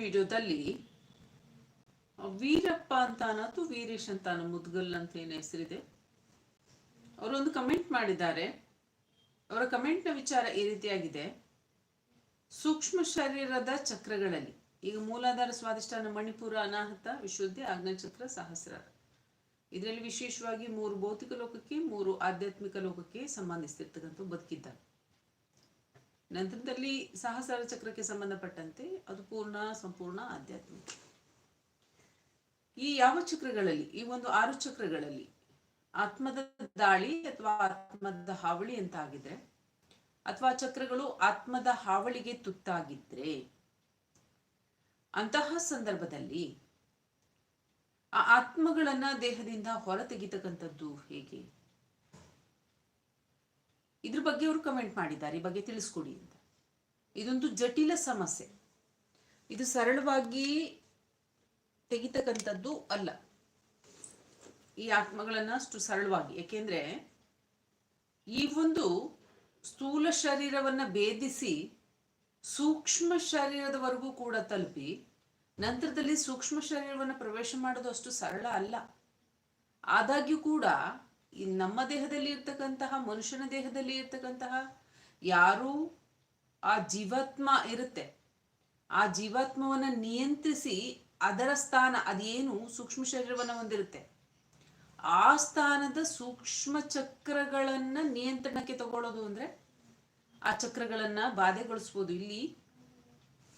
ವಿಡಿಯೋದಲ್ಲಿ ವೀರಪ್ಪ ಅಂತ ಅನ್ನೋದು ವೀರೇಶ್ ಅಂತ ಅನ್ನೋ ಮುದ್ಗಲ್ ಅಂತ ಏನು ಹೆಸರಿದೆ? ಅವರೊಂದು ಕಮೆಂಟ್ ಮಾಡಿದ್ದಾರೆ. ಅವರ ಕಮೆಂಟ್ನ ವಿಚಾರ ಈ ರೀತಿಯಾಗಿದೆ. ಸೂಕ್ಷ್ಮ ಶರೀರದ ಚಕ್ರಗಳಲ್ಲಿ, ಈಗ ಮೂಲಾಧಾರ ಸ್ವಾದಿಷ್ಠಾನ ಮಣಿಪುರ ಅನಾಹತ, ವಿಶುದ್ಧಿ ಚಕ್ರ ಸಹಸ್ರ ಇದರಲ್ಲಿ ವಿಶೇಷವಾಗಿ ಮೂರು ಭೌತಿಕ ಲೋಕಕ್ಕೆ, ಮೂರು ಆಧ್ಯಾತ್ಮಿಕ ಲೋಕಕ್ಕೆ ಸಂಬಂಧಿಸಿರ್ತಕ್ಕಂಥ ಬದುಕಿದ್ದಾರೆ ನಂತರದಲ್ಲಿ ಸಹಸ್ರ ಚಕ್ರಕ್ಕೆ ಸಂಬಂಧಪಟ್ಟಂತೆ ಅದು ಪೂರ್ಣ, ಸಂಪೂರ್ಣ ಆಧ್ಯಾತ್ಮಿಕ ಈ ಯಾವ ಚಕ್ರಗಳಲ್ಲಿ, ಈ ಒಂದು ಆರು ಚಕ್ರಗಳಲ್ಲಿ ಆತ್ಮದ ದಾಳಿ ಅಥವಾ ಆತ್ಮದ ಹಾವಳಿ ಅಂತ ಆಗಿದ್ರೆ ಅಥವಾ ಚಕ್ರಗಳು ಆತ್ಮದ ಹಾವಳಿಗೆ ತುತ್ತಾಗಿದ್ರೆ, ಅಂತಹ ಸಂದರ್ಭದಲ್ಲಿ ಆ ಆತ್ಮಗಳನ್ನ ದೇಹದಿಂದ ಹೊರ ತೆಗಿತಕ್ಕಂಥದ್ದು ಹೇಗೆ? ಇದ್ರ ಬಗ್ಗೆ ಅವರು ಕಮೆಂಟ್ ಮಾಡಿದ್ದಾರೆ, ಈ ಬಗ್ಗೆ ತಿಳಿಸ್ಕೊಡಿ ಅಂತ. ಇದೊಂದು ಜಟಿಲ ಸಮಸ್ಯೆ. ಇದು ಸರಳವಾಗಿ ತೆಗಿತಕ್ಕಂಥದ್ದು ಅಲ್ಲ. ಈ ಆತ್ಮಗಳನ್ನ ಅಷ್ಟು ಸರಳವಾಗಿ ಯಾಕೆಂದ್ರೆ ಈ ಒಂದು ಸ್ಥೂಲ ಶರೀರವನ್ನ ಭೇದಿಸಿ ಸೂಕ್ಷ್ಮ ಶರೀರದವರೆಗೂ ಕೂಡ ತಲುಪಿ ನಂತರದಲ್ಲಿ ಸೂಕ್ಷ್ಮ ಶರೀರವನ್ನು ಪ್ರವೇಶ ಮಾಡೋದು ಅಷ್ಟು ಸರಳ ಅಲ್ಲ. ಆದಾಗ್ಯೂ ಕೂಡ ನಮ್ಮ ದೇಹದಲ್ಲಿ ಇರ್ತಕ್ಕಂತಹ, ಮನುಷ್ಯನ ದೇಹದಲ್ಲಿ ಇರ್ತಕ್ಕಂತಹ ಯಾರು ಆ ಜೀವಾತ್ಮ ಇರುತ್ತೆ. ಆ ಜೀವಾತ್ಮವನ್ನು ನಿಯಂತ್ರಿಸಿ ಅದರ ಸ್ಥಾನ, ಅದೇನು ಸೂಕ್ಷ್ಮ ಶರೀರವನ್ನು ಹೊಂದಿರುತ್ತೆ. ಆ ಸ್ಥಾನದ ಸೂಕ್ಷ್ಮ ಚಕ್ರಗಳನ್ನ ನಿಯಂತ್ರಣಕ್ಕೆ ತಗೊಳ್ಳೋದು ಅಂದ್ರೆ ಆ ಚಕ್ರಗಳನ್ನ ಬಾಧೆಗೊಳಿಸ್ಬೋದು. ಇಲ್ಲಿ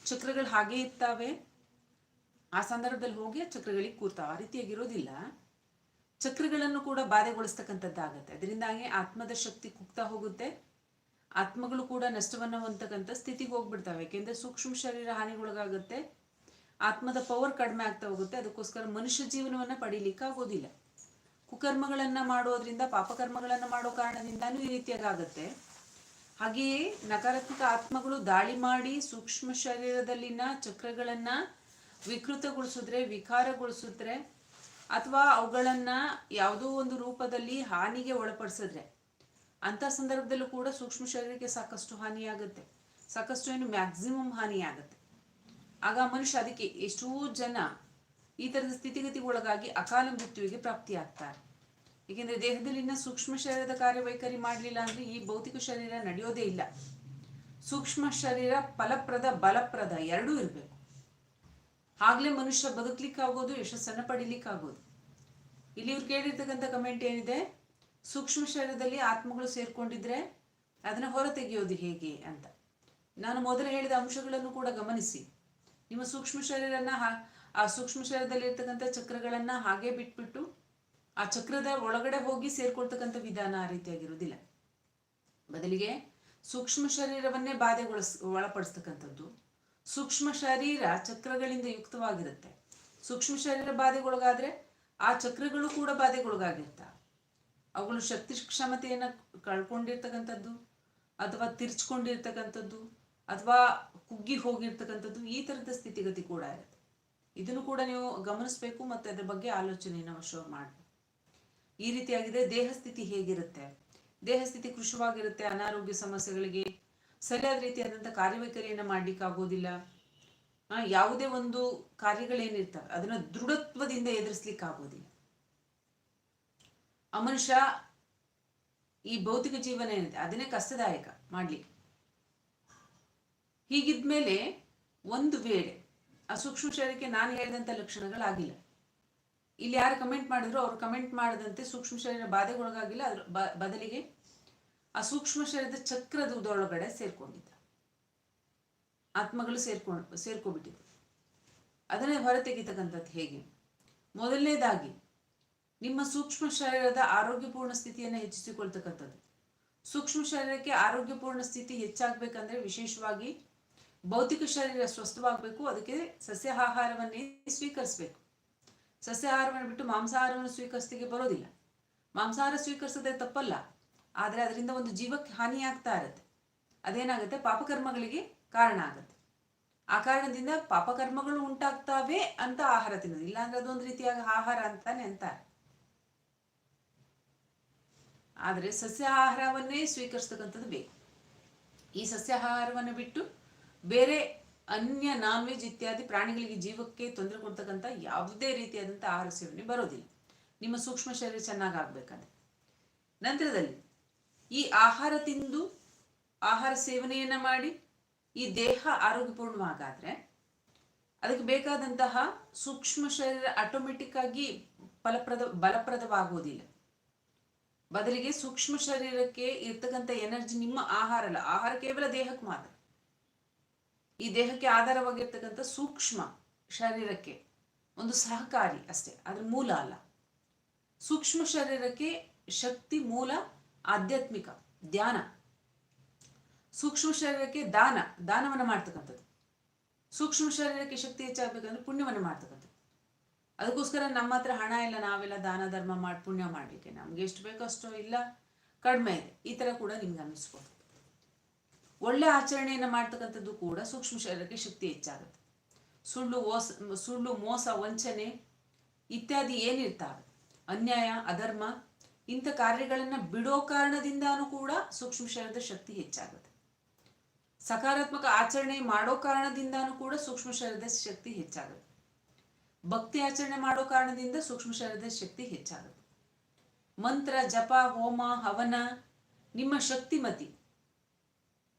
ಚಕ್ರಗಳು ಹಾಗೆ ಇರ್ತಾವೆ. ಆ ಸಂದರ್ಭದಲ್ಲಿ ಹೋಗಿ ಆ ಚಕ್ರಗಳಿಗೆ ಕೂರ್ತಾವ. ಆ ರೀತಿಯಾಗಿರೋದಿಲ್ಲ. ಚಕ್ರಗಳನ್ನು ಕೂಡ ಬಾಧೆಗೊಳಿಸ್ತಕ್ಕಂಥದ್ದಾಗತ್ತೆ. ಅದರಿಂದಾಗಿ ಆತ್ಮದ ಶಕ್ತಿ ಕುಗ್ತಾ ಹೋಗುತ್ತೆ. ಆತ್ಮಗಳು ಕೂಡ ನಷ್ಟವನ್ನು ಹೊಂದತಕ್ಕಂಥ ಸ್ಥಿತಿಗೆ ಹೋಗ್ಬಿಡ್ತಾವೆ. ಯಾಕೆಂದರೆ ಸೂಕ್ಷ್ಮ ಶರೀರ ಹಾನಿಗೊಳಗಾಗುತ್ತೆ. ಆತ್ಮದ ಪವರ್ ಕಡಿಮೆ ಆಗ್ತಾ ಹೋಗುತ್ತೆ. ಅದಕ್ಕೋಸ್ಕರ ಮನುಷ್ಯ ಜೀವನವನ್ನ ಪಡೀಲಿಕ್ಕೆ ಆಗೋದಿಲ್ಲ. ಕುಕರ್ಮಗಳನ್ನು ಮಾಡೋದ್ರಿಂದ, ಪಾಪಕರ್ಮಗಳನ್ನು ಮಾಡೋ ಕಾರಣದಿಂದಾನು ಈ ರೀತಿಯಾಗುತ್ತೆ ಹಾಗೆಯೇ ನಕಾರಾತ್ಮಕ ಆತ್ಮಗಳು ದಾಳಿ ಮಾಡಿ ಸೂಕ್ಷ್ಮ ಶರೀರದಲ್ಲಿನ ಚಕ್ರಗಳನ್ನು ವಿಕೃತಗೊಳಿಸಿದ್ರೆ, ವಿಕಾರಗೊಳಿಸಿದ್ರೆ ಅಥವಾ ಅವುಗಳನ್ನು ಯಾವುದೋ ಒಂದು ರೂಪದಲ್ಲಿ ಹಾನಿಗೆ ಒಳಪಡಿಸಿದ್ರೆ ಅಂತ ಸಂದರ್ಭದಲ್ಲೂ ಕೂಡ ಸೂಕ್ಷ್ಮ ಶರೀರಕ್ಕೆ ಸಾಕಷ್ಟು ಹಾನಿಯಾಗುತ್ತೆ. ಸಾಕಷ್ಟು ಏನು ಮ್ಯಾಕ್ಸಿಮಮ್ ಹಾನಿಯಾಗುತ್ತೆ. ಆಗ ಮನುಷ್ಯ ಅದಕ್ಕೆ ಎಷ್ಟೋ ಜನ ಈ ತರದ ಸ್ಥಿತಿಗತಿಗೆ ಒಳಗಾಗಿ ಅಕಾಲ ಮೃತ್ಯುವಿಗೆ ಪ್ರಾಪ್ತಿಯಾಗ್ತಾರೆ. ಏಕೆಂದ್ರೆ ದೇಹದಲ್ಲಿನ ಸೂಕ್ಷ್ಮ ಶರೀರದ ಕಾರ್ಯವೈಖರಿ ಮಾಡಲಿಲ್ಲ ಅಂದ್ರೆ ಈ ಭೌತಿಕ ಶರೀರ ನಡೆಯೋದೇ ಇಲ್ಲ. ಸೂಕ್ಷ್ಮ ಶರೀರ ಫಲಪ್ರದ ಬಲಪ್ರದ ಎರಡೂ ಇರಬೇಕು. ಆಗ್ಲೇ ಮನುಷ್ಯ ಬದುಕ್ಲಿಕ್ಕಾಗೋದು, ಯಶಸ್ಸನ್ನ ಪಡಿಲಿಕ್ಕಾಗೋದು. ಇಲ್ಲಿ ಇವ್ರು ಕೇಳಿರ್ತಕ್ಕಂಥ ಕಮೆಂಟ್ ಏನಿದೆ? ಸೂಕ್ಷ್ಮ ಶರೀರದಲ್ಲಿ ಆತ್ಮಗಳು ಸೇರ್ಕೊಂಡಿದ್ರೆ ಅದನ್ನ ಹೊರ ತೆಗೆಯೋದು ಹೇಗೆ ಅಂತ. ನಾನು ಮೊದಲು ಹೇಳಿದ ಅಂಶಗಳನ್ನು ಕೂಡ ಗಮನಿಸಿ. ನಿಮ್ಮ ಸೂಕ್ಷ್ಮ ಶರೀರನ ಆ ಸೂಕ್ಷ್ಮ ಶರೀರದಲ್ಲಿ ಇರ್ತಕ್ಕಂಥ ಚಕ್ರಗಳನ್ನ ಹಾಗೆ ಬಿಟ್ಬಿಟ್ಟು ಆ ಚಕ್ರದ ಒಳಗಡೆ ಹೋಗಿ ಸೇರ್ಕೊಳ್ತಕ್ಕಂಥ ವಿಧಾನ ಆ ರೀತಿಯಾಗಿರುವುದಿಲ್ಲ. ಬದಲಿಗೆ ಸೂಕ್ಷ್ಮ ಶರೀರವನ್ನೇ ಬಾಧೆಗೊಳಿಸ್, ಒಳಪಡಿಸ್ತಕ್ಕಂಥದ್ದು. ಸೂಕ್ಷ್ಮ ಶರೀರ ಚಕ್ರಗಳಿಂದ ಯುಕ್ತವಾಗಿರುತ್ತೆ. ಸೂಕ್ಷ್ಮ ಶರೀರ ಬಾಧೆಗೊಳಗಾದ್ರೆ ಆ ಚಕ್ರಗಳು ಕೂಡ ಬಾಧೆಗೊಳಗಾಗಿರ್ತಾವೆ ಅವುಗಳು ಶಕ್ತಿ ಕ್ಷಮತೆಯನ್ನು ಕಳ್ಕೊಂಡಿರ್ತಕ್ಕಂಥದ್ದು ಅಥವಾ ತಿರ್ಚ್ಕೊಂಡಿರ್ತಕ್ಕಂಥದ್ದು ಅಥವಾ ಕುಗ್ಗಿ ಹೋಗಿರ್ತಕ್ಕಂಥದ್ದು ಈ ಥರದ ಸ್ಥಿತಿಗತಿ ಕೂಡ ಇರುತ್ತೆ. ಇದನ್ನು ಕೂಡ ನೀವು ಗಮನಿಸಬೇಕು ಮತ್ತು ಅದ್ರ ಬಗ್ಗೆ ಆಲೋಚನೆಯನ್ನು ಶೋ ಮಾಡಬೇಕು ಈ ರೀತಿಯಾಗಿದೆ ದೇಹ ಸ್ಥಿತಿ ಹೇಗಿರುತ್ತೆ? ದೇಹ ಸ್ಥಿತಿ ಕೃಶವಾಗಿರುತ್ತೆ, ಅನಾರೋಗ್ಯ ಸಮಸ್ಯೆಗಳಿಗೆ ಸರಿಯಾದ ರೀತಿಯಾದಂಥ ಕಾರ್ಯವೈಖರಿಯನ್ನು ಮಾಡ್ಲಿಕ್ಕೆ ಆಗೋದಿಲ್ಲ ಯಾವುದೇ ಒಂದು ಕಾರ್ಯಗಳೇನಿರ್ತವೆ, ಅದನ್ನ ದೃಢತ್ವದಿಂದ ಎದುರಿಸ್ಲಿಕ್ಕೆ ಆಗೋದಿಲ್ಲ ಆ ಮನುಷ್ಯ ಈ ಭೌತಿಕ ಜೀವನ ಏನಿದೆ, ಅದನ್ನೇ ಕಷ್ಟದಾಯಕ ಮಾಡಲಿಕ್ಕೆ. ಹೀಗಿದ್ಮೇಲೆ ಒಂದು ವೇಳೆ, ಆ ಸೂಕ್ಷ್ಮ ನಾನು ಹೇಳಿದಂಥ ಲಕ್ಷಣಗಳಾಗಿಲ್ಲ. ಇಲ್ಲಿ ಯಾರು ಕಮೆಂಟ್ ಮಾಡಿದ್ರು, ಅವ್ರು ಕಮೆಂಟ್ ಮಾಡದಂತೆ ಸೂಕ್ಷ್ಮ ಶರೀರ ಬಾಧೆಗೊಳಗಾಗಿಲ್ಲ, ಅದ್ರ ಬದಲಿಗೆ ಆ ಸೂಕ್ಷ್ಮ ಶರೀರದ ಚಕ್ರದೊಳಗಡೆ ಸೇರ್ಕೊಂಡಿದ್ದ. ಆತ್ಮಗಳು ಸೇರ್ಕೊಂಡು ಸೇರ್ಕೊಬಿಟ್ಟಿದೆ ಅದನ್ನೇ ಹೊರತೆಗಿತಕ್ಕಂಥದ್ದು ಹೇಗೆ? ಮೊದಲನೇದಾಗಿ, ನಿಮ್ಮ ಸೂಕ್ಷ್ಮ ಶರೀರದ ಆರೋಗ್ಯಪೂರ್ಣ ಸ್ಥಿತಿಯನ್ನು ಹೆಚ್ಚಿಸಿಕೊಳ್ತಕ್ಕಂಥದ್ದು. ಸೂಕ್ಷ್ಮ ಶರೀರಕ್ಕೆ ಆರೋಗ್ಯಪೂರ್ಣ ಸ್ಥಿತಿ ಹೆಚ್ಚಾಗಬೇಕಂದ್ರೆ ವಿಶೇಷವಾಗಿ ಭೌತಿಕ ಶರೀರ ಸ್ವಸ್ಥವಾಗಬೇಕು, ಅದಕ್ಕೆ ಸಸ್ಯಾಹಾರವನ್ನೇ ಸ್ವೀಕರಿಸಬೇಕು. ಸಸ್ಯಾಹಾರವನ್ನು ಬಿಟ್ಟು ಮಾಂಸಾಹಾರವನ್ನು ಸ್ವೀಕರಿಸ್ತಿಗೆ ಬರೋದಿಲ್ಲ. ಮಾಂಸಾಹಾರ ಸ್ವೀಕರಿಸೋದೇ ತಪ್ಪಲ್ಲ. ಆದರೆ ಅದರಿಂದ ಒಂದು ಜೀವಕ್ಕೆ ಹಾನಿ ಆಗ್ತಾ ಇರುತ್ತೆ. ಅದೇನಾಗುತ್ತೆ? ಪಾಪಕರ್ಮಗಳಿಗೆ ಕಾರಣ ಆಗುತ್ತೆ. ಆ ಕಾರಣದಿಂದ ಪಾಪಕರ್ಮಗಳು ಉಂಟಾಗ್ತಾವೆ ಅಂತ ಆಹಾರ ತಿನ್ನೋದು. ಇಲ್ಲಾಂದ್ರೆ ಅದೊಂದು ರೀತಿಯಾಗಿ ಆಹಾರ ಅಂತಾನೆ ಅಂತಾರೆ. ಆದರೆ ಸಸ್ಯಾಹಾರವನ್ನೇ ಸ್ವೀಕರಿಸ್ತಕ್ಕಂಥದ್ದು ಬೇಕು. ಈ ಸಸ್ಯಾಹಾರವನ್ನು ಬಿಟ್ಟು ಬೇರೆ ಅನ್ಯ ನಾನ್ ವೆಜ್ ಇತ್ಯಾದಿ ಪ್ರಾಣಿಗಳಿಗೆ ಜೀವಕ್ಕೆ ತೊಂದರೆ ಕೊಡ್ತಕ್ಕಂಥ ಯಾವುದೇ ರೀತಿಯಾದಂಥ ಆಹಾರ ಸೇವನೆ ಬರೋದಿಲ್ಲ. ನಿಮ್ಮ ಸೂಕ್ಷ್ಮ ಶರೀರ ಚೆನ್ನಾಗಿ ಆಗ್ಬೇಕಂದ್ರೆ ನಂತರದಲ್ಲಿ ಈ ಆಹಾರ ತಿಂದು ಆಹಾರ ಸೇವನೆಯನ್ನ ಮಾಡಿ ಈ ದೇಹ ಆರೋಗ್ಯಪೂರ್ಣವಾಗಾದ್ರೆ ಅದಕ್ಕೆ ಬೇಕಾದಂತಹ ಸೂಕ್ಷ್ಮ ಶರೀರ ಆಟೋಮೆಟಿಕ್ ಆಗಿ ಫಲಪ್ರದ ಬಲಪ್ರದವಾಗುವುದಿಲ್ಲ ಬದಲಿಗೆ ಸೂಕ್ಷ್ಮ ಶರೀರಕ್ಕೆ ಇರ್ತಕ್ಕಂಥ ಎನರ್ಜಿ ನಿಮ್ಮ ಆಹಾರ ಅಲ್ಲ. ಆಹಾರ ಕೇವಲ ದೇಹಕ್ಕೆ ಮಾತ್ರ. ಈ ದೇಹಕ್ಕೆ ಆಧಾರವಾಗಿರ್ತಕ್ಕಂಥ ಸೂಕ್ಷ್ಮ ಶರೀರಕ್ಕೆ ಒಂದು ಸಹಕಾರಿ ಅಷ್ಟೇ. ಅದ್ರ ಮೂಲ ಅಲ್ಲ. ಸೂಕ್ಷ್ಮ ಶರೀರಕ್ಕೆ ಶಕ್ತಿ ಮೂಲ ಆಧ್ಯಾತ್ಮಿಕ, ಧ್ಯಾನ. ಸೂಕ್ಷ್ಮ ಶರೀರಕ್ಕೆ ದಾನ, ದಾನವನ್ನ ಮಾಡ್ತಕ್ಕಂಥದ್ದು. ಸೂಕ್ಷ್ಮ ಶರೀರಕ್ಕೆ ಶಕ್ತಿ ಹೆಚ್ಚಾಗಬೇಕಂದ್ರೆ ಪುಣ್ಯವನ್ನ ಮಾಡ್ತಕ್ಕಂಥದ್ದು. ಅದಕ್ಕೋಸ್ಕರ ನಮ್ಮ ಹತ್ರ ಹಣ ಇಲ್ಲ, ನಾವೆಲ್ಲ ದಾನ, ಧರ್ಮ ಮಾಡಿ, ಪುಣ್ಯ ಮಾಡಲಿಕ್ಕೆ ನಮ್ಗೆ ಎಷ್ಟು ಬೇಕೋ ಅಷ್ಟೋ ಇಲ್ಲ, ಕಡಿಮೆ ಇದೆ. ಈ ಥರ ಕೂಡ ನಿಮ್ಗೆ ಅನ್ನಿಸ್ಬೋದು. ಒಳ್ಳೆ ಆಚರಣೆಯನ್ನು ಮಾಡ್ತಕ್ಕಂಥದ್ದು ಕೂಡ ಸೂಕ್ಷ್ಮ ಶರೀರಕ್ಕೆ ಶಕ್ತಿ ಹೆಚ್ಚಾಗುತ್ತೆ. ಸುಳ್ಳು ಓಸ, ಸುಳ್ಳು ಮೋಸ, ವಂಚನೆ ಇತ್ಯಾದಿ ಏನಿರ್ತಾವೆ. ಅನ್ಯಾಯ, ಅಧರ್ಮ ಇಂಥ ಕಾರ್ಯಗಳನ್ನು ಬಿಡೋ ಕಾರಣದಿಂದಾನೂ ಕೂಡ ಸೂಕ್ಷ್ಮ ಶರೀರದ ಶಕ್ತಿ ಹೆಚ್ಚಾಗುತ್ತೆ. ಸಕಾರಾತ್ಮಕ ಆಚರಣೆ ಮಾಡೋ ಕಾರಣದಿಂದಾನೂ ಕೂಡ ಸೂಕ್ಷ್ಮ ಶರೀರದ ಶಕ್ತಿ ಹೆಚ್ಚಾಗುತ್ತೆ. ಭಕ್ತಿ ಆಚರಣೆ ಮಾಡೋ ಕಾರಣದಿಂದ ಸೂಕ್ಷ್ಮ ಶರೀರದ ಶಕ್ತಿ ಹೆಚ್ಚಾಗುತ್ತೆ. ಮಂತ್ರ, ಜಪ, ಹೋಮ, ಹವನ, ನಿಮ್ಮ ಶಕ್ತಿಮತಿ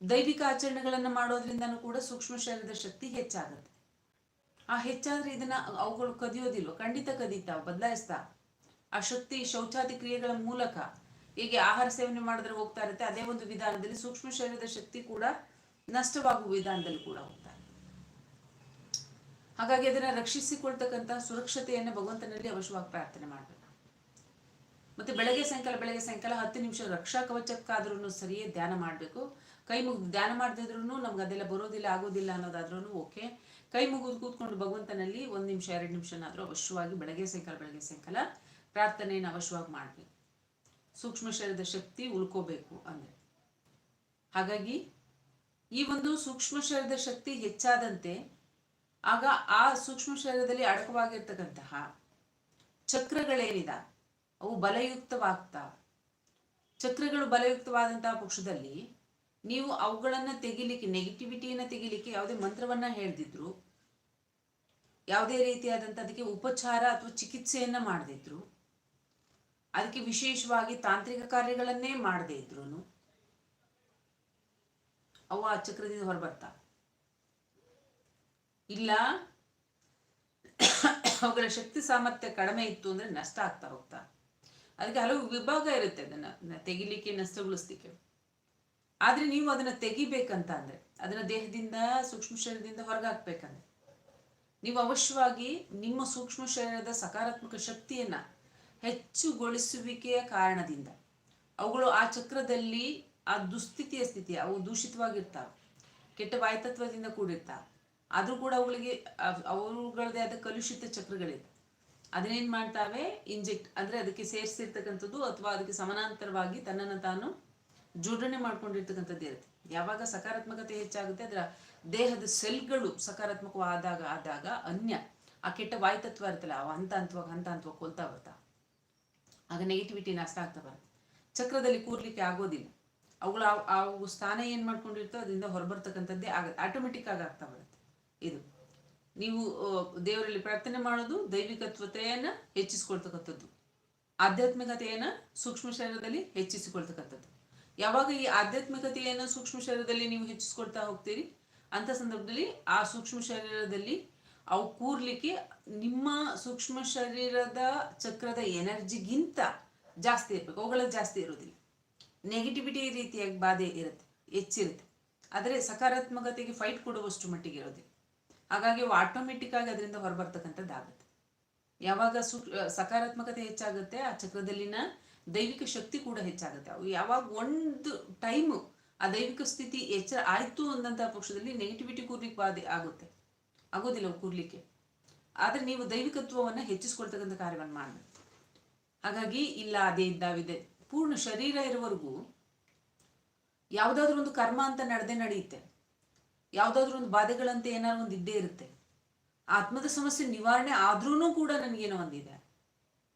ದೈವಿಕ ಆಚರಣೆಗಳನ್ನು ಮಾಡೋದ್ರಿಂದನೂ ಕೂಡ ಸೂಕ್ಷ್ಮ ಶರೀರದ ಶಕ್ತಿ ಹೆಚ್ಚಾಗುತ್ತೆ. ಆ ಹೆಚ್ಚಾದ್ರೆ ಇದನ್ನ ಅವುಗಳು ಕದಿಯೋದಿಲ್ಲ ಖಂಡಿತ ಕದೀತಾವ ಬದಲಾಯಿಸ್ತಾ. ಶಕ್ತಿ ಶೌಚಾದಿ ಕ್ರಿಯೆಗಳ ಮೂಲಕ ಹೀಗೆ ಆಹಾರ ಸೇವನೆ ಮಾಡಿದ್ರೆ ಹೋಗ್ತಾ ಇರುತ್ತೆ, ಅದೇ ಒಂದು ವಿಧಾನದಲ್ಲಿ ಸೂಕ್ಷ್ಮ ಶರೀರದ ಶಕ್ತಿ ಕೂಡ ನಷ್ಟವಾಗುವ ವಿಧಾನದಲ್ಲಿ ಕೂಡ ಹೋಗ್ತಾ ಹಾಗಾಗಿ ಅದನ್ನ ರಕ್ಷಿಸಿಕೊಳ್ತಕ್ಕಂತಹ ಸುರಕ್ಷತೆಯನ್ನು ಭಗವಂತನಲ್ಲಿ ಅವಶ್ಯವಾಗಿ ಪ್ರಾರ್ಥನೆ ಮಾಡಬೇಕು. ಮತ್ತೆ ಬೆಳಗ್ಗೆ ಸಾಯಂಕಾಲ ಬೆಳಗ್ಗೆ ಸಾಯಂಕಾಲ ಹತ್ತು ನಿಮಿಷ ರಕ್ಷಾ ಕವಚಕ್ಕಾದ್ರೂ ಸರಿಯೇ ಧ್ಯಾನ ಮಾಡಬೇಕು. ಕೈ ಮುಗಿದು ಧ್ಯಾನ ಮಾಡದಿದ್ರು ನಮ್ಗೆ ಅದೆಲ್ಲ ಬರೋದಿಲ್ಲ, ಆಗೋದಿಲ್ಲ ಅನ್ನೋದಾದ್ರೂ ಓಕೆ. ಕೈ ಮುಗಿದು ಕೂತ್ಕೊಂಡು ಭಗವಂತನಲ್ಲಿ ಒಂದು ನಿಮಿಷ, ಎರಡು ನಿಮಿಷನಾದರೂ ಅವಶ್ಯವಾಗಿ ಬೆಳಗ್ಗೆ ಸಾಯಂಕಾಲ ಬೆಳಗ್ಗೆ ಸಾಯಂಕಾಲ ಪ್ರಾರ್ಥನೆಯನ್ನು ಅವಶ್ಯವಾಗಿ ಮಾಡಬೇಕು. ಸೂಕ್ಷ್ಮ ಶರೀರದ ಶಕ್ತಿ ಉಳ್ಕೋಬೇಕು ಅಂದರೆ. ಹಾಗಾಗಿ ಈ ಒಂದು ಸೂಕ್ಷ್ಮ ಶರೀರದ ಶಕ್ತಿ ಹೆಚ್ಚಾದಂತೆ ಆಗ ಆ ಸೂಕ್ಷ್ಮ ಶರೀರದಲ್ಲಿ ಅಡಕವಾಗಿರ್ತಕ್ಕಂತಹ ಚಕ್ರಗಳೇನಿದ, ಅವು ಬಲಯುಕ್ತವಾಗ್ತಾ, ಚಕ್ರಗಳು ಬಲಯುಕ್ತವಾದಂತಹ ಪಕ್ಷದಲ್ಲಿ ನೀವು ಅವುಗಳನ್ನು ತೆಗಿಲಿಕ್ಕೆ ನೆಗೆಟಿವಿಟಿಯನ್ನು ತೆಗಿಲಿಕ್ಕೆ ಯಾವುದೇ ಮಂತ್ರವನ್ನ ಹೇಳ್ದಿದ್ರು, ಯಾವುದೇ ರೀತಿಯಾದಂಥ ಅದಕ್ಕೆ ಉಪಚಾರ ಅಥವಾ ಚಿಕಿತ್ಸೆಯನ್ನ ಮಾಡದಿದ್ರು ಅದಕ್ಕೆ ವಿಶೇಷವಾಗಿ ತಾಂತ್ರಿಕ ಕಾರ್ಯಗಳನ್ನೇ ಮಾಡದೇ ಇದ್ರು ಅವ ಆ ಚಕ್ರದಿಂದ ಹೊರಬರ್ತಾ. ಇಲ್ಲ, ಅವುಗಳ ಶಕ್ತಿ ಸಾಮರ್ಥ್ಯ ಕಡಿಮೆ ಇತ್ತು ಅಂದ್ರೆ ನಷ್ಟ ಆಗ್ತಾ ಹೋಗ್ತಾ. ಅದಕ್ಕೆ ಹಲವು ವಿಭಾಗ ಇರುತ್ತೆ ಅದನ್ನ ತೆಗಿಲಿಕ್ಕೆ, ನಷ್ಟಗೊಳಿಸ್ಲಿಕ್ಕೆ. ಆದ್ರೆ ನೀವು ಅದನ್ನ ತೆಗಿಬೇಕಂತ ಅಂದ್ರೆ ಅದನ್ನ ದೇಹದಿಂದ, ಸೂಕ್ಷ್ಮ ಶರೀರದಿಂದ ಹೊರಗಾಕ್ಬೇಕಂದ್ರೆ, ನೀವು ಅವಶ್ಯವಾಗಿ ನಿಮ್ಮ ಸೂಕ್ಷ್ಮ ಶರೀರದ ಸಕಾರಾತ್ಮಕ ಶಕ್ತಿಯನ್ನ ಹೆಚ್ಚುಗೊಳಿಸುವಿಕೆಯ ಕಾರಣದಿಂದ. ಅವುಗಳು ಆ ಚಕ್ರದಲ್ಲಿ ಆ ದುಸ್ಥಿತಿಯ ಸ್ಥಿತಿ, ಅವು ದೂಷಿತವಾಗಿರ್ತಾವೆ, ಕೆಟ್ಟ ವಾಯುತತ್ವದಿಂದ ಕೂಡಿರ್ತಾವೆ. ಆದರೂ ಕೂಡ ಅವುಗಳಿಗೆ ಅವುಗಳದೇ ಆದ ಕಲುಷಿತ ಚಕ್ರಗಳಿವೆ. ಅದನ್ನೇನು ಮಾಡ್ತಾವೆ? ಇಂಜೆಕ್ಟ್, ಅಂದರೆ ಅದಕ್ಕೆ ಸೇರಿಸಿರ್ತಕ್ಕಂಥದ್ದು ಅಥವಾ ಅದಕ್ಕೆ ಸಮಾನಾಂತರವಾಗಿ ತನ್ನನ್ನು ತಾನು ಜೋಡಣೆ ಮಾಡ್ಕೊಂಡಿರ್ತಕ್ಕಂಥದ್ದು ಇರುತ್ತೆ. ಯಾವಾಗ ಸಕಾರಾತ್ಮಕತೆ ಹೆಚ್ಚಾಗುತ್ತೆ, ಅದರ ದೇಹದ ಸೆಲ್ಗಳು ಸಕಾರಾತ್ಮಕವಾದಾಗ ಆದಾಗ ಅನ್ಯ, ಆ ಕೆಟ್ಟ ವಾಯುತತ್ವ ಇರ್ತಲ್ಲ ಅವು ಹಂತ ಹಂತವಾಗಿ ಹಂತ ಹಂತವಾಗಿ ಕೊಲ್ತಾ ಬರ್ತಾ ಆಗ ನೆಗೆಟಿವಿಟಿ ನಷ್ಟ ಆಗ್ತಾ ಬರುತ್ತೆ. ಚಕ್ರದಲ್ಲಿ ಕೂರ್ಲಿಕ್ಕೆ ಆಗೋದಿಲ್ಲ. ಅವುಗಳು ಅವು ಸ್ಥಾನ ಏನ್ ಮಾಡ್ಕೊಂಡಿರ್ತೋ ಅದರಿಂದ ಹೊರಬರ್ತಕ್ಕಂಥದ್ದೇ ಆಗ ಆಟೋಮೆಟಿಕ್ ಆಗಿ ಆಗ್ತಾ ಬರುತ್ತೆ. ಇದು. ನೀವು ದೇವರಲ್ಲಿ ಪ್ರಾರ್ಥನೆ ಮಾಡೋದು ದೈವಿಕತ್ವತೆಯನ್ನ ಹೆಚ್ಚಿಸ್ಕೊಳ್ತಕ್ಕಂಥದ್ದು. ಆಧ್ಯಾತ್ಮಿಕತೆಯನ್ನ ಸೂಕ್ಷ್ಮ ಶರೀರದಲ್ಲಿ ಹೆಚ್ಚಿಸಿಕೊಳ್ತಕ್ಕಂಥದ್ದು. ಯಾವಾಗ ಈ ಆಧ್ಯಾತ್ಮಿಕತೆಯನ್ನು ಸೂಕ್ಷ್ಮ ಶರೀರದಲ್ಲಿ ನೀವು ಹೆಚ್ಚಿಸ್ಕೊಳ್ತಾ ಹೋಗ್ತೀರಿ? ಅಂತ ಸಂದರ್ಭದಲ್ಲಿ ಆ ಸೂಕ್ಷ್ಮ ಶರೀರದಲ್ಲಿ ಅವು ಕೂರ್ಲಿಕ್ಕೆ ನಿಮ್ಮ ಸೂಕ್ಷ್ಮ ಶರೀರದ ಚಕ್ರದ ಎನರ್ಜಿಗಿಂತ ಜಾಸ್ತಿ ಇರಬೇಕು. ಅವುಗಳ ಜಾಸ್ತಿ ಇರೋದಿಲ್ಲ ನೆಗೆಟಿವಿಟಿ ರೀತಿಯಾಗಿ ಬಾಧೆ ಇರುತ್ತೆ, ಹೆಚ್ಚಿರುತ್ತೆ. ಆದರೆ ಸಕಾರಾತ್ಮಕತೆಗೆ ಫೈಟ್ ಕೊಡುವಷ್ಟು ಮಟ್ಟಿಗೆ ಇರೋದಿಲ್ಲ ಹಾಗಾಗಿ ಅವು ಆಟೋಮೆಟಿಕ್ ಆಗಿ ಅದರಿಂದ ಹೊರಬರ್ತಕ್ಕಂಥದ್ದಾಗುತ್ತೆ ಯಾವಾಗ ಸಕಾರಾತ್ಮಕತೆ ಹೆಚ್ಚಾಗುತ್ತೆ, ಆ ಚಕ್ರದಲ್ಲಿನ ದೈವಿಕ ಶಕ್ತಿ ಕೂಡ ಹೆಚ್ಚಾಗುತ್ತೆ. ಅವು ಯಾವಾಗ ಒಂದು ಟೈಮು ಆ ದೈವಿಕ ಸ್ಥಿತಿ ಹೆಚ್ಚ, ಆಯಿತು ಅಂದಂತಹ ಪಕ್ಷದಲ್ಲಿ ನೆಗೆಟಿವಿಟಿ ಕೂರ್ಲಿಕ್ಕೆ ಬಾಧೆ ಆಗುತ್ತೆ. ಆಗೋದಿಲ್ಲ ಕೂರ್ಲಿಕ್ಕೆ. ಆದರೆ ನೀವು ದೈವಿಕತ್ವವನ್ನು ಹೆಚ್ಚಿಸ್ಕೊಳ್ತಕ್ಕಂಥ ಕಾರ್ಯವನ್ನು ಮಾಡಬೇಕು. ಹಾಗಾಗಿ ಇಲ್ಲ, ಅದೇ ಇದ್ದಾವಿದೆ. ಪೂರ್ಣ ಶರೀರ ಇರುವವರೆಗೂ ಯಾವುದಾದ್ರೂ ಒಂದು ಕರ್ಮ ಅಂತ ನಡೆದೇ ನಡೆಯುತ್ತೆ. ಯಾವುದಾದ್ರೂ ಒಂದು ಬಾಧೆಗಳಂತೆ ಏನಾದ್ರು ಒಂದು ಇದ್ದೇ ಇರುತ್ತೆ. ಆತ್ಮದ ಸಮಸ್ಯೆ ನಿವಾರಣೆ ಆದ್ರೂ ಕೂಡ ನನಗೇನೋ ಒಂದಿದೆ.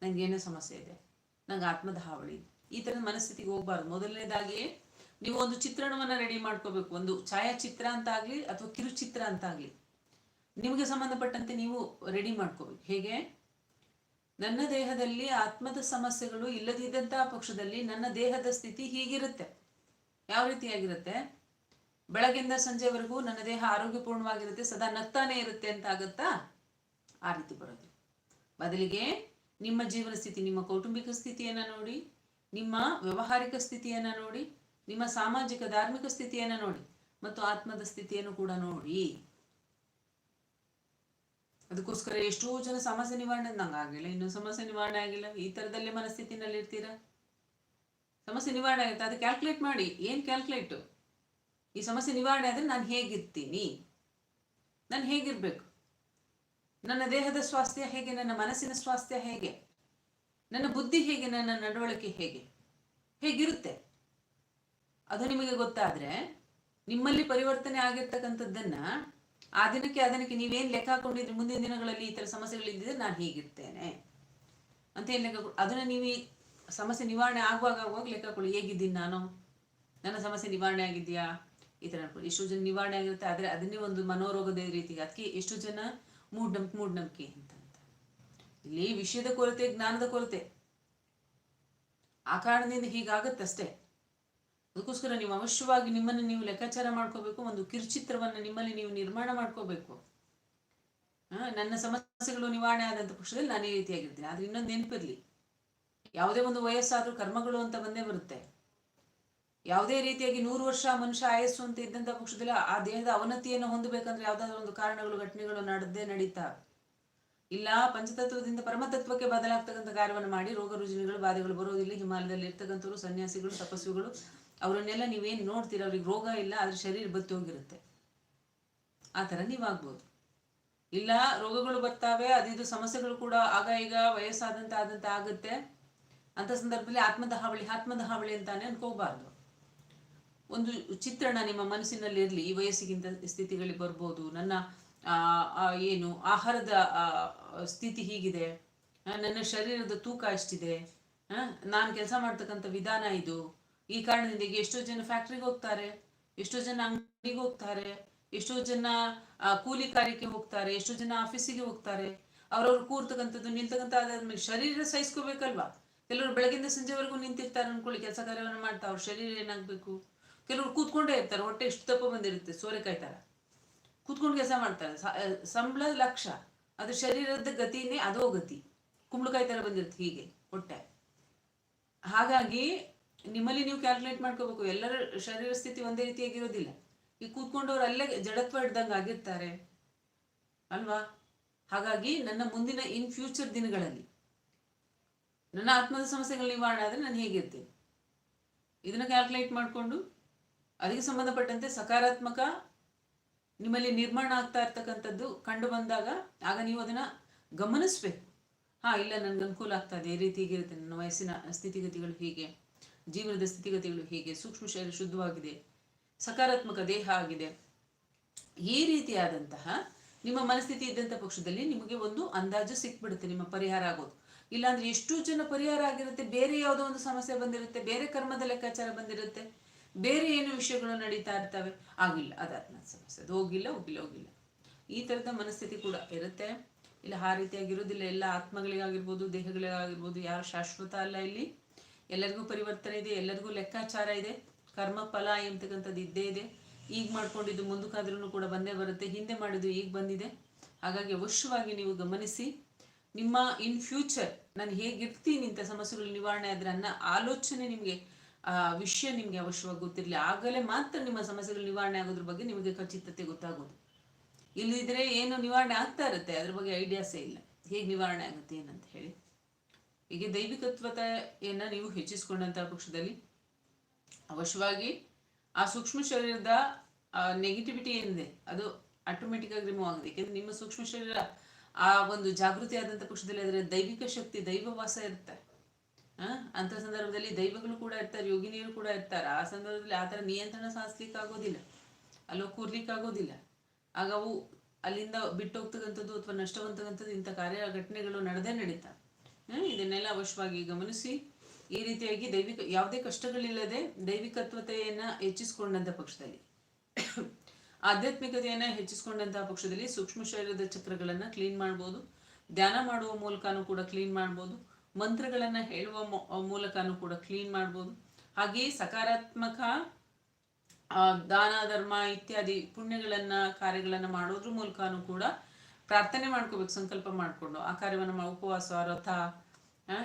ನನಗೇನೋ ಸಮಸ್ಯೆ ಇದೆ. ನಂಗೆ ಆತ್ಮದ ಹಾವಳಿ ಈ ಥರದ ಮನಸ್ಥಿತಿಗೆ ಹೋಗ್ಬಾರ್ದು. ಮೊದಲನೇದಾಗಿಯೇ ನೀವು ಒಂದು ಚಿತ್ರಣವನ್ನ ರೆಡಿ ಮಾಡ್ಕೋಬೇಕು. ಒಂದು ಛಾಯಾಚಿತ್ರ ಅಂತ ಆಗಲಿ ಅಥವಾ ಕಿರುಚಿತ್ರ ಅಂತ ಆಗ್ಲಿ. ನಿಮಗೆ ಸಂಬಂಧಪಟ್ಟಂತೆ ನೀವು ರೆಡಿ ಮಾಡ್ಕೋಬೇಕು ಹೇಗೆ? ನನ್ನ ದೇಹದಲ್ಲಿ ಆತ್ಮದ ಸಮಸ್ಯೆಗಳು ಇಲ್ಲದಿದ್ದಂತಹ ಪಕ್ಷದಲ್ಲಿ ನನ್ನ ದೇಹದ ಸ್ಥಿತಿ ಹೀಗಿರುತ್ತೆ. ಯಾವ ರೀತಿಯಾಗಿರುತ್ತೆ? ಬೆಳಗಿಂದ ಸಂಜೆವರೆಗೂ ನನ್ನ ದೇಹ ಆರೋಗ್ಯಪೂರ್ಣವಾಗಿರುತ್ತೆ, ಸದಾ ನಗ್ತಾನೆ ಇರುತ್ತೆ ಅಂತ ಆಗುತ್ತಾ? ಆ ರೀತಿ ಬರೋದು. ಬದಲಿಗೆ ನಿಮ್ಮ ಜೀವನ ಸ್ಥಿತಿ, ನಿಮ್ಮ ಕೌಟುಂಬಿಕ ಸ್ಥಿತಿಯನ್ನ ನೋಡಿ, ನಿಮ್ಮ ವ್ಯವಹಾರಿಕ ಸ್ಥಿತಿಯನ್ನ ನೋಡಿ, ನಿಮ್ಮ ಸಾಮಾಜಿಕ, ಧಾರ್ಮಿಕ ಸ್ಥಿತಿಯನ್ನ ನೋಡಿ, ಮತ್ತು ಆತ್ಮದ ಸ್ಥಿತಿಯನ್ನು ಕೂಡ ನೋಡಿ. ಅದಕ್ಕೋಸ್ಕರ ಎಷ್ಟೋ ಜನ ಸಮಸ್ಯೆ ನಿವಾರಣೆ ನಂಗೆ ಆಗಿಲ್ಲ, ಇನ್ನು ಸಮಸ್ಯೆ ನಿವಾರಣೆ ಆಗಿಲ್ಲ. ಈ ತರದಲ್ಲೇ ಮನಸ್ಥಿತಿನಲ್ಲಿ ಇರ್ತೀರಾ? ಸಮಸ್ಯೆ ನಿವಾರಣೆ ಆಗುತ್ತೆ. ಅದು ಕ್ಯಾಲ್ಕುಲೇಟ್ ಮಾಡಿ. ಏನ್ ಕ್ಯಾಲ್ಕುಲೇಟ್ ಈ ಸಮಸ್ಯೆ ನಿವಾರಣೆ ಆದ್ರೆ ನಾನು ಹೇಗಿರ್ತೀನಿ? ನಾನು ಹೇಗಿರ್ಬೇಕು? ನನ್ನ ದೇಹದ ಸ್ವಾಸ್ಥ್ಯ ಹೇಗೆ? ನನ್ನ ಮನಸ್ಸಿನ ಸ್ವಾಸ್ಥ್ಯ ಹೇಗೆ? ನನ್ನ ಬುದ್ಧಿ ಹೇಗೆ? ನನ್ನ ನಡವಳಿಕೆ ಹೇಗೆ? ಹೇಗಿರುತ್ತೆ? ಅದು ನಿಮಗೆ ಗೊತ್ತಾದ್ರೆ ನಿಮ್ಮಲ್ಲಿ ಪರಿವರ್ತನೆ ಆಗಿರ್ತಕ್ಕಂಥದ್ದನ್ನ ಆ ದಿನಕ್ಕೆ ಆ ದಿನಕ್ಕೆ ನೀವೇನ್ ಲೆಕ್ಕ ಹಾಕೊಂಡಿದ್ರೆ? ಮುಂದಿನ ದಿನಗಳಲ್ಲಿ ಈ ತರ ಸಮಸ್ಯೆಗಳಿದ್ದರೆ ನಾನು ಹೀಗಿರ್ತೇನೆ. ಅಂತ ಏನ್ ಲೆಕ್ಕ ಅದನ್ನ ನೀವು ಸಮಸ್ಯೆ ನಿವಾರಣೆ ಆಗುವಾಗ ಆಗುವಾಗ ಲೆಕ್ಕ ಹಾಕೊಳ್ಳಿ. ಹೇಗಿದ್ದೀನಿ ನಾನು? ನನ್ನ ಸಮಸ್ಯೆ ನಿವಾರಣೆ ಆಗಿದೆಯಾ? ಈ ತರ ಅನ್ಕೊಳ್ಳಿ. ಎಷ್ಟೋ ಜನ ನಿವಾರಣೆ ಆಗಿರುತ್ತೆ, ಆದ್ರೆ ಅದನ್ನೇ ಒಂದು ಮನೋರೋಗದ ರೀತಿಗೆ. ಅದಕ್ಕೆ ಎಷ್ಟು ಜನ ಮೂಢನಂಬಿಕೆ ಮೂಢನಂಬಿಕೆ ಅಂತ ಅಂತ. ಇಲ್ಲಿ ವಿಷಯದ ಕೊರತೆ, ಜ್ಞಾನದ ಕೊರತೆ. ಆ ಕಾರಣದಿಂದ ಹೀಗಾಗತ್ತಷ್ಟೇ. ಅದಕ್ಕೋಸ್ಕರ ನೀವು ಅವಶ್ಯವಾಗಿ ನಿಮ್ಮನ್ನು ನೀವು ಲೆಕ್ಕಾಚಾರ ಮಾಡ್ಕೋಬೇಕು, ಒಂದು ಕಿರುಚಿತ್ರವನ್ನು ನಿಮ್ಮಲ್ಲಿ ನೀವು ನಿರ್ಮಾಣ ಮಾಡ್ಕೋಬೇಕು. ನನ್ನ ಸಮಸ್ಯೆಗಳು ನಿವಾರಣೆ ಆದಂಥ ಪಕ್ಷದಲ್ಲಿ ನಾನು ಈ ರೀತಿಯಾಗಿರ್ತೀನಿ. ಆದರೆ ಇನ್ನೊಂದು ನೆನಪಿರಲಿ. ಯಾವುದೇ ಒಂದು ವಯಸ್ಸಾದರೂ ಕರ್ಮಗಳು ಅಂತ ಬಂದೇ ಬರುತ್ತೆ. ಯಾವುದೇ ರೀತಿಯಾಗಿ ನೂರು ವರ್ಷ ಮನುಷ್ಯ ಆಯಸ್ಸು ಅಂತ ಇದ್ದಂಥ ಪಕ್ಷದಲ್ಲಿ ಆ ದೇಹದ ಅವನತಿಯನ್ನು ಹೊಂದಬೇಕಂದ್ರೆ ಯಾವುದಾದ್ರೂ ಒಂದು ಕಾರಣಗಳು, ಘಟನೆಗಳು ನಡೆದೇ ನಡೀತಾ. ಇಲ್ಲ, ಪಂಚತತ್ವದಿಂದ ಪರಮತತ್ವಕ್ಕೆ ಬದಲಾಗ್ತಕ್ಕಂಥ ಕಾರ್ಯವನ್ನು ಮಾಡಿ ರೋಗ ರುಜಿನಗಳು, ಬಾಧೆಗಳು ಬರೋದಿಲ್ಲ ಹಿಮಾಲಯದಲ್ಲಿ ಇರ್ತಕ್ಕಂಥವ್ರು ಸನ್ಯಾಸಿಗಳು, ತಪಸ್ವಿಗಳು ಅವರನ್ನೆಲ್ಲ ನೀವೇನು ನೋಡ್ತೀರ? ಅವ್ರಿಗೆ ರೋಗ ಇಲ್ಲ, ಆದರೆ ಶರೀರ ಬತ್ತಿ ಹೋಗಿರುತ್ತೆ. ಆ ಥರ ನೀವಾಗ್ಬೋದು. ಇಲ್ಲ, ರೋಗಗಳು ಬರ್ತಾವೆ ಅದಿದು ಸಮಸ್ಯೆಗಳು ಕೂಡ ಆಗ ಈಗ ವಯಸ್ಸಾದಂತ ಆದಂತ ಆಗುತ್ತೆ. ಅಂತ ಸಂದರ್ಭದಲ್ಲಿ ಆತ್ಮದಹಾವಳಿ ಆತ್ಮದಹಾವಳಿ ಆತ್ಮದ ಹಾವಳಿ ಅಂತಾನೆ ಅನ್ಕೋಬಾರ್ದು. ಒಂದು ಚಿತ್ರಣ ನಿಮ್ಮ ಮನಸ್ಸಿನಲ್ಲಿ ಇರಲಿ, ಈ ವಯಸ್ಸಿಗಿಂತ ಸ್ಥಿತಿಗಳಿಗೆ ಬರ್ಬೋದು. ನನ್ನ ಏನು, ಆಹಾರದ ಸ್ಥಿತಿ ಹೀಗಿದೆ. ನನ್ನ ಶರೀರದ ತೂಕ ಅಷ್ಟಿದೆ ನಾನು ಕೆಲಸ ಮಾಡ್ತಕ್ಕಂಥ ವಿಧಾನ ಇದು. ಈ ಕಾರಣದಿಂದ ಈಗ ಎಷ್ಟೋ ಜನ ಫ್ಯಾಕ್ಟ್ರಿಗೆ ಹೋಗ್ತಾರೆ, ಎಷ್ಟೋ ಜನ ಅಂಗಡಿಗೆ ಹೋಗ್ತಾರೆ, ಎಷ್ಟೋ ಜನ ಕೂಲಿ ಕಾರ್ಯಕ್ಕೆ ಹೋಗ್ತಾರೆ, ಎಷ್ಟೋ ಜನ ಆಫೀಸಿಗೆ ಹೋಗ್ತಾರೆ. ಅವ್ರವ್ರು ಕೂರ್ತಕ್ಕಂಥದ್ದು, ನಿಲ್ತಕ್ಕಂಥ ಅದಾದ್ಮೇಲೆ ಶರೀರ ಸಹಿಸ್ಕೋಬೇಕಲ್ವಾ? ಕೆಲವರು ಬೆಳಗಿಂದ ಸಂಜೆವರೆಗೂ ನಿಂತಿರ್ತಾರೆ ಅನ್ಕೊಳ್ಳಿ, ಕೆಲಸ ಕಾರ್ಯವನ್ನು ಮಾಡ್ತಾ, ಅವ್ರ ಶರೀರ ಏನಾಗಬೇಕು? ಕೆಲವರು ಕೂತ್ಕೊಂಡೇ ಇರ್ತಾರೆ, ಹೊಟ್ಟೆ ಎಷ್ಟು ತಪ್ಪ ಬಂದಿರುತ್ತೆ ಸೋರೆಕಾಯಿ ಥರ. ಕೂತ್ಕೊಂಡು ಕೆಲಸ ಮಾಡ್ತಾರೆ. ಸಂಬಳ ಲಕ್ಷ ಅದು ಶರೀರದ ಗತಿನೇ ಅದೋ ಗತಿ. ಕುಂಬಳಕಾಯಿ ಥರ ಬಂದಿರುತ್ತೆ ಹೀಗೆ, ಹೊಟ್ಟೆ. ಹಾಗಾಗಿ ನಿಮ್ಮಲ್ಲಿ ನೀವು ಕ್ಯಾಲ್ಕುಲೇಟ್ ಮಾಡ್ಕೋಬೇಕು. ಎಲ್ಲರ ಶರೀರ ಸ್ಥಿತಿ ಒಂದೇ ರೀತಿಯಾಗಿರೋದಿಲ್ಲ. ಈ ಕೂತ್ಕೊಂಡವ್ರು ಅಲ್ಲೇ ಜಡತ್ವ ಇಡ್ದಂಗೆ ಆಗಿರ್ತಾರೆ. ಅಲ್ವಾ? ಹಾಗಾಗಿ ನನ್ನ ಮುಂದಿನ ಇನ್ ಫ್ಯೂಚರ್ ದಿನಗಳಲ್ಲಿ, ನನ್ನ ಆತ್ಮದ ಸಮಸ್ಯೆಗಳ ನಿವಾರಣೆ ಆದರೆ ನಾನು ಹೇಗಿರ್ತೀನಿ ಇದನ್ನ ಕ್ಯಾಲ್ಕುಲೇಟ್ ಮಾಡಿಕೊಂಡು ಅದಕ್ಕೆ ಸಂಬಂಧಪಟ್ಟಂತೆ ಸಕಾರಾತ್ಮಕ ನಿಮ್ಮಲ್ಲಿ ನಿರ್ಮಾಣ ಆಗ್ತಾ ಇರ್ತಕ್ಕಂಥದ್ದು ಕಂಡು ಬಂದಾಗ ಆಗ ನೀವು ಅದನ್ನು ಗಮನಿಸ್ಬೇಕು. ಹಾ, ಇಲ್ಲ, ನನ್ಗೆ ಅನುಕೂಲ ಆಗ್ತದೆ ಈ ರೀತಿ ಹೀಗಿರುತ್ತೆ. ನನ್ನ ವಯಸ್ಸಿನ ಸ್ಥಿತಿಗತಿಗಳು ಹೀಗೆ. ಜೀವನದ ಸ್ಥಿತಿಗತಿಗಳು ಹೀಗೆ? ಸೂಕ್ಷ್ಮ ಶೈಲ ಶುದ್ಧವಾಗಿದೆ, ಸಕಾರಾತ್ಮಕ ದೇಹ ಆಗಿದೆ. ಈ ರೀತಿಯಾದಂತಹ ನಿಮ್ಮ ಮನಸ್ಥಿತಿ ಇದ್ದಂಥ ಪಕ್ಷದಲ್ಲಿ ನಿಮಗೆ ಒಂದು ಅಂದಾಜು ಸಿಕ್ಬಿಡುತ್ತೆ, ನಿಮ್ಮ ಪರಿಹಾರ ಆಗೋದು. ಇಲ್ಲಾಂದ್ರೆ ಎಷ್ಟು ಜನ ಪರಿಹಾರ ಆಗಿರುತ್ತೆ, ಬೇರೆ ಯಾವುದೋ ಒಂದು ಸಮಸ್ಯೆ ಬಂದಿರುತ್ತೆ, ಬೇರೆ ಕರ್ಮದ ಲೆಕ್ಕಾಚಾರ ಬಂದಿರುತ್ತೆ, ಬೇರೆ ಏನು ವಿಷಯಗಳು ನಡೀತಾ ಇರ್ತವೆ. ಆಗಿಲ್ಲ ಅದಾತ್ಮ ಸಮಸ್ಯೆ. ಅದು ಹೋಗಿಲ್ಲ ಹೋಗಿಲ್ಲ ಹೋಗಿಲ್ಲ. ಈ ತರದ ಮನಸ್ಥಿತಿ ಕೂಡ ಇರುತ್ತೆ. ಇಲ್ಲ, ಆ ರೀತಿಯಾಗಿರೋದಿಲ್ಲ. ಎಲ್ಲ ಆತ್ಮಗಳಿಗಾಗಿರ್ಬೋದು, ದೇಹಗಳಿಗಾಗಿರ್ಬೋದು, ಯಾರು ಶಾಶ್ವತ ಅಲ್ಲ ಇಲ್ಲಿ. ಎಲ್ಲರಿಗೂ ಪರಿವರ್ತನೆ ಇದೆ, ಎಲ್ಲರಿಗೂ ಲೆಕ್ಕಾಚಾರ ಇದೆ ಕರ್ಮ ಫಲ ಎಂಬತಕ್ಕಂಥದ್ದು ಇದ್ದೇ ಇದೆ. ಈಗ ಮಾಡ್ಕೊಂಡಿದ್ದು ಮುಂದಕ್ಕಾದ್ರೂ ಕೂಡ ಬಂದೇ ಬರುತ್ತೆ, ಹಿಂದೆ ಮಾಡಿದ್ದು ಈಗ ಬಂದಿದೆ. ಹಾಗಾಗಿ ಅವಶ್ಯವಾಗಿ ನೀವು ಗಮನಿಸಿ, ನಿಮ್ಮ ಇನ್ ಫ್ಯೂಚರ್ ನಾನು ಹೇಗಿರ್ತೀನಿ ಇಂಥ ಸಮಸ್ಯೆಗಳು ನಿವಾರಣೆ ಆದರೆ ಅನ್ನೋ ಆಲೋಚನೆ ನಿಮಗೆ, ಆ, ವಿಷಯ ನಿಮಗೆ ಅವಶ್ಯವಾಗಿ ಗೊತ್ತಿರಲಿ. ಆಗಲೇ ಮಾತ್ರ ನಿಮ್ಮ ಸಮಸ್ಯೆಗಳು ನಿವಾರಣೆ ಆಗೋದ್ರ ಬಗ್ಗೆ ನಿಮಗೆ ಖಚಿತತೆ ಗೊತ್ತಾಗೋದು. ಇಲ್ಲಿದ್ರೆ ಏನು ನಿವಾರಣೆ ಆಗ್ತಾ ಇರುತ್ತೆ, ಅದ್ರ ಬಗ್ಗೆ ಐಡಿಯಾಸೇ ಇಲ್ಲ. ಹೇಗೆ ನಿವಾರಣೆ ಆಗುತ್ತೆ ಏನಂತ ಹೇಳಿ. ಹೀಗೆ ದೈವಿಕತ್ವತೆಯನ್ನು ನೀವು ಹೆಚ್ಚಿಸಿಕೊಂಡಂತಹ ಪಕ್ಷದಲ್ಲಿ ಅವಶ್ಯವಾಗಿ ಆ ಸೂಕ್ಷ್ಮ ಶರೀರದ ನೆಗೆಟಿವಿಟಿ ಏನಿದೆ, ಅದು ಆಟೋಮೆಟಿಕ್ ಆಗಿ ರಿಮೂವ್ ಆಗುತ್ತೆ ಯಾಕೆಂದ್ರೆ ನಿಮ್ಮ ಸೂಕ್ಷ್ಮ ಶರೀರ ಆ ಒಂದು ಜಾಗೃತಿ ಆದಂಥ ಪಕ್ಷದಲ್ಲಿ ಅದರ ದೈವಿಕ ಶಕ್ತಿ, ದೈವ ವಾಸ ಇರುತ್ತೆ. ಅಂತ ಸಂದರ್ಭದಲ್ಲಿ ದೈವಗಳು ಕೂಡ ಇರ್ತಾರೆ, ಯೋಗಿನಿಯರು ಕೂಡ ಇರ್ತಾರೆ. ಆ ಸಂದರ್ಭದಲ್ಲಿ ಆ ಥರ ನಿಯಂತ್ರಣ ಸಾಧಿಸ್ಲಿಕ್ಕೆ ಆಗೋದಿಲ್ಲ. ಅಲ್ಲೋ ಕೂರ್ಲಿಕ್ಕೆ ಆಗೋದಿಲ್ಲ. ಆಗ ಅವು ಅಲ್ಲಿಂದ ಬಿಟ್ಟು ಹೋಗ್ತಕ್ಕಂಥದ್ದು ಅಥವಾ ನಷ್ಟವಂತಕ್ಕಂಥದ್ದು ಇಂಥ ಕಾರ್ಯ ಘಟನೆಗಳು ನಡೆದೇ ನಡೀತಾ ಇದನ್ನೆಲ್ಲ ಅವಶ್ಯವಾಗಿ ಗಮನಿಸಿ. ಈ ರೀತಿಯಾಗಿ ದೈವಿಕ, ಯಾವುದೇ ಕಷ್ಟಗಳಿಲ್ಲದೆ ದೈವಿಕತ್ವತೆಯನ್ನ ಹೆಚ್ಚಿಸಿಕೊಂಡಂತ ಪಕ್ಷದಲ್ಲಿ. ಆಧ್ಯಾತ್ಮಿಕತೆಯನ್ನ ಹೆಚ್ಚಿಸಿಕೊಂಡಂತಹ ಪಕ್ಷದಲ್ಲಿ ಸೂಕ್ಷ್ಮ ಶರೀರದ ಚಕ್ರಗಳನ್ನ ಕ್ಲೀನ್ ಮಾಡ್ಬೋದು. ಧ್ಯಾನ ಮಾಡುವ ಮೂಲಕನೂ ಕೂಡ ಕ್ಲೀನ್ ಮಾಡ್ಬೋದು. ಮಂತ್ರಗಳನ್ನ ಹೇಳುವ ಮೂಲಕನೂ ಕೂಡ ಕ್ಲೀನ್ ಮಾಡ್ಬೋದು. ಹಾಗೆಯೇ ಸಕಾರಾತ್ಮಕ ದಾನ, ಧರ್ಮ ಇತ್ಯಾದಿ ಪುಣ್ಯಗಳನ್ನ, ಕಾರ್ಯಗಳನ್ನ ಮಾಡೋದ್ರ ಮೂಲಕನೂ ಕೂಡ ಪ್ರಾರ್ಥನೆ ಮಾಡ್ಕೋಬೇಕು, ಸಂಕಲ್ಪ ಮಾಡಿಕೊಂಡು. ಆ ಕಾರ್ಯವನ್ನು ಉಪವಾಸ ವ್ರತ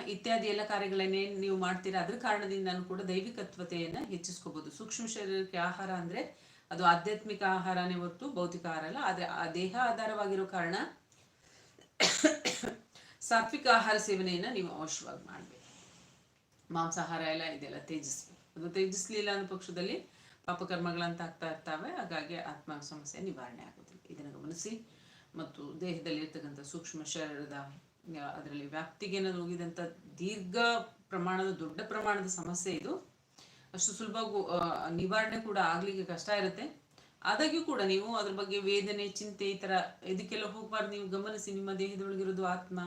ಇತ್ಯಾದಿ ಎಲ್ಲ ಕಾರ್ಯಗಳನ್ನೇನು ನೀವು ಮಾಡ್ತೀರಾ? ಅದ್ರ ಕಾರಣದಿಂದನೂ ಕೂಡ ದೈವಿಕತ್ವತೆಯನ್ನು ಹೆಚ್ಚಿಸ್ಕೋಬಹುದು ಸೂಕ್ಷ್ಮ ಶರೀರಕ್ಕೆ ಆಹಾರ ಅಂದ್ರೆ ಅದು ಆಧ್ಯಾತ್ಮಿಕ ಆಹಾರನೇ ಹೊರತು ಭೌತಿಕ ಆಹಾರ ಅಲ್ಲ. ಆದ್ರೆ ಆ ದೇಹ ಆಧಾರವಾಗಿರೋ ಕಾರಣ ಸಾತ್ವಿಕ ಆಹಾರ ಸೇವನೆಯನ್ನ ನೀವು ಅವಶ್ಯವಾಗಿ ಮಾಡಬೇಕು. ಮಾಂಸಾಹಾರ ಎಲ್ಲ ಇದೆಲ್ಲ ತೇಜಸ್ವಿ ಅದು ತೇಜಸ್ಲಿಲ್ಲ ಅನ್ನೋ ಪಕ್ಷದಲ್ಲಿ ಪಾಪಕರ್ಮಗಳಂತ ಆಗ್ತಾ ಇರ್ತಾವೆ. ಹಾಗಾಗಿ ಆತ್ಮ ಸಮಸ್ಯೆ ನಿವಾರಣೆ ಆಗೋದಿಲ್ಲ. ಇದನ್ನು ಗಮನಿಸಿ. ಮತ್ತು ದೇಹದಲ್ಲಿ ಇರ್ತಕ್ಕಂಥ ಸೂಕ್ಷ್ಮ ಶರೀರದ ಅದರಲ್ಲಿ ವ್ಯಾಪ್ತಿಗೆ ಹೋಗಿದಂಥ ದೀರ್ಘ ಪ್ರಮಾಣದ, ದೊಡ್ಡ ಪ್ರಮಾಣದ ಸಮಸ್ಯೆ ಇದು. ಅಷ್ಟು ಸುಲಭ ನಿವಾರಣೆ ಕೂಡ ಆಗ್ಲಿಕ್ಕೆ ಕಷ್ಟ ಇರುತ್ತೆ. ಆದಾಗ್ಯೂ ಕೂಡ ನೀವು ಅದ್ರ ಬಗ್ಗೆ ವೇದನೆ, ಚಿಂತೆ ಈ ತರ ಇದಕ್ಕೆಲ್ಲ ಹೋಗ್ಬಾರ್ದು. ನೀವು ಗಮನಿಸಿ ನಿಮ್ಮ ದೇಹದೊಳಗಿರೋದು ಆತ್ಮ,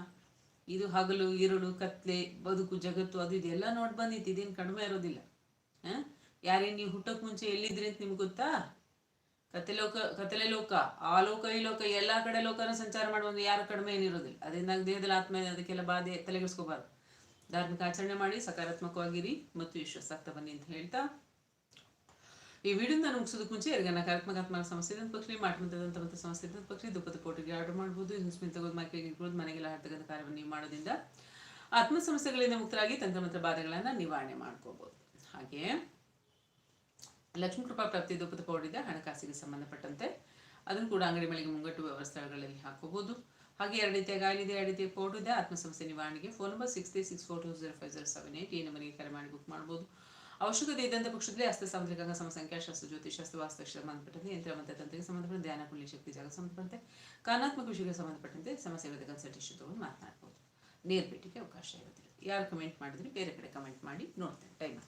ಇದು ಹಗಲು, ಇರುಳು, ಕತ್ಲೆ, ಬದುಕು, ಜಗತ್ತು, ಅದು ಇದೆಲ್ಲ ನೋಡಿ ಬಂದಿತ್ತು. ಇದೇನು ಕಡಿಮೆ ಇರೋದಿಲ್ಲ. ಆ? ಯಾರೇನ್ ನೀವು ಹುಟ್ಟಕ್ ಮುಂಚೆ ಎಲ್ಲಿದ್ರಿ ಅಂತ ನಿಮ್ಗೆ ಗೊತ್ತಾ? ಕತೆ ಲೋಕ ಕತಲೆ ಲೋಕ ಆ ಲೋಕ ಈ ಲೋಕ ಎಲ್ಲಾ ಕಡೆ ಲೋಕನ ಸಂಚಾರ ಮಾಡುವಂತ ಯಾರು ಕಡಿಮೆ ಏನಿರೋದಿಲ್ಲ ಅದರಿಂದ ದೇಹದಲ್ಲಿ ಆತ್ಮ ಅದಕ್ಕೆಲ್ಲ ಬಾಧೆ, ತಲೆಗೆಡ್ಸ್ಕೋಬಾರ್ದು. ಧಾರ್ಮಿಕ ಆಚರಣೆ ಮಾಡಿ, ಸಕಾರಾತ್ಮಕವಾಗಿರಿ ಮತ್ತು ವಿಶ್ವಾಸಾಗ್ತಾ ಬನ್ನಿ ಅಂತ ಹೇಳ್ತಾ. ಈ ವಿಡಿಯೋ ನಾನು ಮುಗಿಸೋದಕ್ಕೆ ಮುಂಚೆ ಯಾರಿಗಾನ ನಕಾರಾತ್ಮಕ ಸಮಸ್ಯೆ ಇದ್ದಂತ ಪಕ್ಷಿ ಮಾಟಮಂತದಂತ ಮತ್ತು ಸಮಸ್ಯೆ ಇದ್ದಂತ ಪಕ್ಷಿ ದುಪ್ಪದ ಕೋಟಿಗೆ ಆರ್ಡರ್ ಮಾಡ್ಬೋದು. ಇನ್ಸ್ಮಿನ್ ತಗೋದು ಮೈಕಿಗೆ ಇಟ್ಕೊಳ್ಳೋದು, ಮನೆಗೆಲ್ಲ ಹರ್ತಕ್ಕಂಥ ಕಾರ್ಯವನ್ನು ನೀವು ಮಾಡೋದ್ರಿಂದ ಆತ್ಮ ಸಮಸ್ಯೆಗಳಿಂದ ಮುಕ್ತರಾಗಿ ತಂತ್ರಮಂತ್ರ ಬಾಧೆಗಳನ್ನು ನಿವಾರಣೆ ಮಾಡ್ಕೋಬೋದು. ಹಾಗೆ ಲಕ್ಷ್ಮೀ ಕೃಪಾ ಪ್ರಾಪ್ತಿ ದುಪ್ಪದ ಇದೆ ಹಣಕಾಸಿಗೆ ಸಂಬಂಧಪಟ್ಟಂತೆ ಅದನ್ನು ಕೂಡ ಅಂಗಡಿ ಮಳಿಗೆ ಮುಂಗಟ್ಟು ವ್ಯವಸ್ಥೆಗಳಲ್ಲಿ ಹಾಕೋಬಹುದು. ಹಾಗೆ ಎರಡು ರೀತಿಯ ಗಾಯಲಿದೆ, ಎರಡು ರೀತಿಯ ಪೌಡರ್ ಇದೆ ಆತ್ಮಸಮಸ್ಯೆ ನಿವಾರಣೆಗೆ phone number six three six four two zero five zero seven eight ಈ ನಂಬರ್ಗೆ ಕರೆ ಮಾಡಿ ಬುಕ್ ಮಾಡ್ಬೋದು ಅವಶ್ಯಕತೆ ಇದ್ದಂಥ ಪಕ್ಷದಲ್ಲಿ ಹಸ್ತ ಸಾಮುದ್ರಿಕ ಅಂಗ ಸಂಖ್ಯಾಶಾಸ್ತ್ರ ಜ್ಯೋತಿಷಾಸ್ತ್ರ ವಾಸ್ತುಶಾಸ್ತ್ರ ಸಂಬಂಧಪಟ್ಟಂತೆ, ಯಂತ್ರ ಮತ್ತು ತಂತ್ರಕ್ಕೆ ಸಂಬಂಧಪಟ್ಟಂತೆ, ಧ್ಯಾನ ಕುಲಿ ಶಕ್ತಿ, ಜಾಗ ಸಂಬಂಧಪಟ್ಟಂತೆ, ಕಾನಾತ್ಮಕ ವಿಷಯಕ್ಕೆ ಸಂಬಂಧಪಟ್ಟಂತೆ ಸಮಸ್ಯೆಗಳ ಕನ್ಸಲ್ಟೇಷನ್ ತಗೊಂಡು ಮಾತನಾಡ್ಬೋದು. ನೇರ್ ಭೇಟಿಗೆ ಅವಕಾಶ ಇರೋದಿಲ್ಲ ಯಾರು ಕಮೆಂಟ್ ಮಾಡಿದ್ರೆ ಬೇರೆ ಕಡೆ ಕಮೆಂಟ್ ಮಾಡಿ ನೋಡ್ತೇನೆ. ಟೈಮ್